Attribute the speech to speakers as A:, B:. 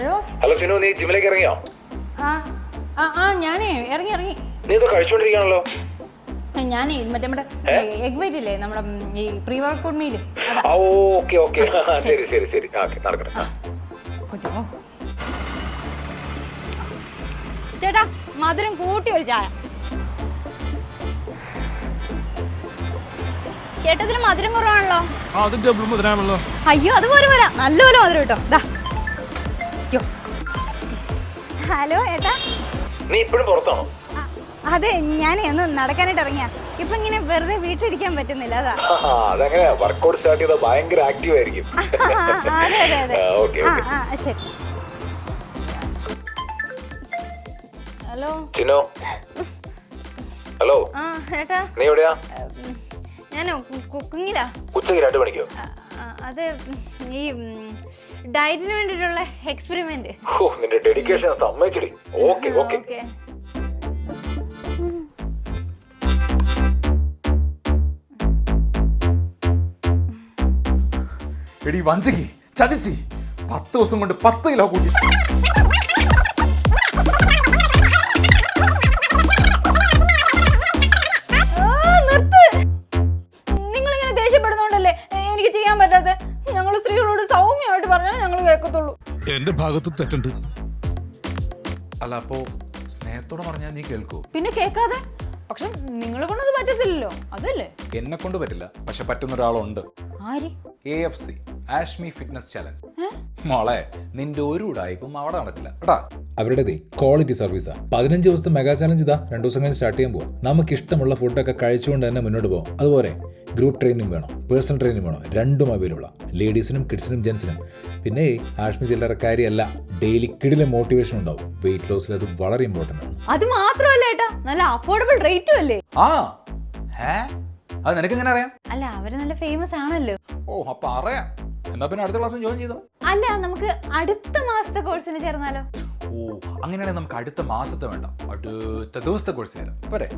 A: Hello
B: hello Sinu നീ ജിമ്മിലേക്ക് ഇറങ്ങിയോ?
A: ആ ആ ആ ഞാനേ ഇറങ്ങി ഇറങ്ങി.
B: നീ ഇത് കഴിച്ചോണ്ടിരിക്കുകയാണല്ലോ
A: ഞാനേ മറ്റേ നമ്മുടെ എഗ് വൈറ്റ് ഇല്ലേ നമ്മുടെ ഈ pre workout meal
B: okay okay. ശരി ശരി ശരി. ഓക്കെ നടക്കട്ടെ.
A: ചേട്ടാ മധുരം കൂട്ടി ഒരു ചായ. ചേട്ടത്തിന് മധുരം കുറവാണല്ലോ.
C: ആ അത് ഡബിൾ മുതലാണല്ലോ.
A: അയ്യോ അത് പോരെ പോരാ നല്ലപോലെ മധുരം കേട്ടോ. ഹലോ ഏട്ടാ.
B: നീ ഇപ്പോഴും പുറത്താണോ?
A: അതെ ഞാനേ ഒന്ന് നടക്കാനായിട്ട് ഇറങ്ങിയ. ഇപ്പൊ ഇങ്ങനെ വെറുതെ വീട്ടിലിരിക്കാൻ പറ്റുന്നില്ല അതാ.
B: അതെങ്ങനെ വർക്കൗട്ട് സ്റ്റാർട്ട് ചെയ്താൽ ഭയങ്കര ആക്റ്റീവ് ആയിരിക്കും.
A: അതെ അതെ അതെ.
B: ആ, ഓക്കേ,
A: ആ ശരി. ഹലോ.
B: ചിനോ ഹലോ.
A: ആ ഏട്ടാ.
B: നീ എവിടെയാ?
A: ഞാൻ കുക്കിങ്ങിലാ
B: ഉച്ചയ്ക്ക് രണ്ട് മണിക്കോ?
A: അത് ഈ ഡയറ്റിന് വേണ്ടിട്ടുള്ള എക്സ്പെരിമെന്റ്
B: ഓ നിന്റെ ഡെഡിക്കേഷൻ സമ്മതിച്ചിടി ഓക്കേ ഓക്കെ.
A: ഓക്കെ.
C: എടി വഞ്ചകി ചതിച്ചി. പത്ത് ദിവസം കൊണ്ട് പത്ത് കിലോ കൂട്ടി.
A: കേൾക്കത്തുള്ളൂ.
D: എന്റെ ഭാഗത്ത് തെറ്റുണ്ട്.
C: അല്ല അപ്പോ സ്നേഹത്തോടെ പറഞ്ഞാൽ നീ കേൾക്കൂ?
A: പിന്നെ കേൾക്കാതെ? പക്ഷെ നിങ്ങളെ കൊണ്ടത് പറ്റത്തില്ലല്ലോ. അതല്ലേ?
C: എന്നെ കൊണ്ട് പറ്റില്ല. പക്ഷെ പറ്റുന്ന ഒരാളുണ്ട്.
A: ആര്?
C: A F C Ashmi fitness challenge മോളെ നിന്റെ ഒരു ഉടായ്പും അവിടെ നടക്കില്ല. കേട്ടാ
E: അവരുടേതേ ക്വാളിറ്റി സർവീസാണ് പതിനഞ്ച് ദിവസത്തെ മെഗാ ചാലഞ്ച് ഇതാ. രണ്ടു ദിവസം കഴിഞ്ഞ് സ്റ്റാർട്ട് ചെയ്യാൻ പോകും നമുക്ക് ഇഷ്ടമുള്ള ഫുഡൊക്കെ കഴിച്ചുകൊണ്ട് തന്നെ മുന്നോട്ട് പോകും അതുപോലെ ഗ്രൂപ്പ് ട്രെയിനിങ് വേണം പേഴ്സണൽ ട്രെയിനിങ് വേണം. രണ്ടും അവൈലബിളാണ് ലേഡീസിനും കിഡ്സിനും ജെൻസിനും പിന്നെ ആഷ്മി കാര്യമല്ല ഡെയിലി കിടിലെ മോട്ടിവേഷൻ ഉണ്ടാവും. വെയിറ്റ് ലോസിൽ അത് വളരെ ഇമ്പോർട്ടന്റ് ആണ്.
A: അത് മാത്രമല്ല ഏട്ടാ നല്ല അഫോർഡബിൾ റേറ്റും അല്ലേ?
C: ആ ഹേ അത് നിനക്ക് എങ്ങനെ അറിയാം?
A: അല്ല അവർ നല്ല ഫേമസ് ആണല്ലോ.
C: ഓ അപ്പൊ അറിയാം. എന്നാ പിന്നെ അടുത്ത ക്ലാസ് ജോയിൻ ചെയ്തോ?
A: അല്ല നമുക്ക് അടുത്ത മാസത്തെ കോഴ്സിന് ചേർന്നാലോ?
C: ഓ അങ്ങനെയാണെങ്കിൽ നമുക്ക് അടുത്ത മാസത്തെ വേണ്ട. അടുത്ത ദിവസത്തെ കോഴ്സ് തരാം പോരെ.